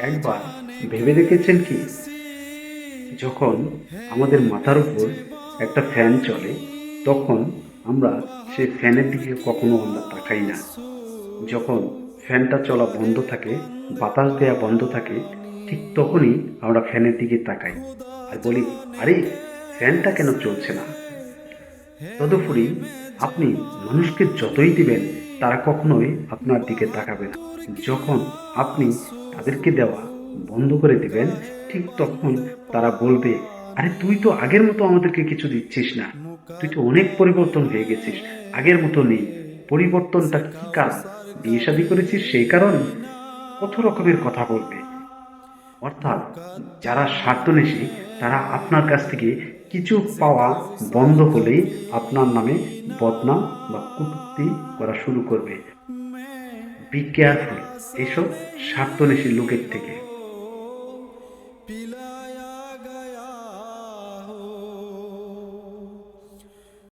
একবার ভেবে দেখেছেন কি? যখন আমাদের মাথার উপর একটা ফ্যান চলে, তখন আমরা সেই ফ্যানের দিকে কখনো আমরা তাকাই না। যখন ফ্যানটা চলা বন্ধ থাকে, বাতাস দেওয়া বন্ধ থাকে, ঠিক তখনই আমরা ফ্যানের দিকে তাকাই আর বলি, আরে, ফ্যানটা কেন চলছে না? তদুপরি আপনি মানুষকে যতই দিবেন, তারা কখনোই আপনার দিকে তাকাবে না। যখন আপনি তাদেরকে দেওয়া বন্ধ করে দিবেন, ঠিক তখন তারা বলবে, আরে তুই তো আগের মতো আমাদেরকে কিছু দিচ্ছিস না। তুই তো অনেক পরিবর্তন হয়ে গেছিস। আগের মতো নেই। পরিবর্তনটা কি কাজ বিয়ে শাদী করেছিস সেই কারণে? কত রকমের কথা বলবে। অর্থাৎ যারা স্বার্থনেশী তারা আপনার কাছ থেকে কিছু পাওয়া বন্ধ হলেই আপনার নামে বদনাম বা কটূক্তি করা শুরু করবে। বি এইসব স্বার্থনেশী লোকের থেকে।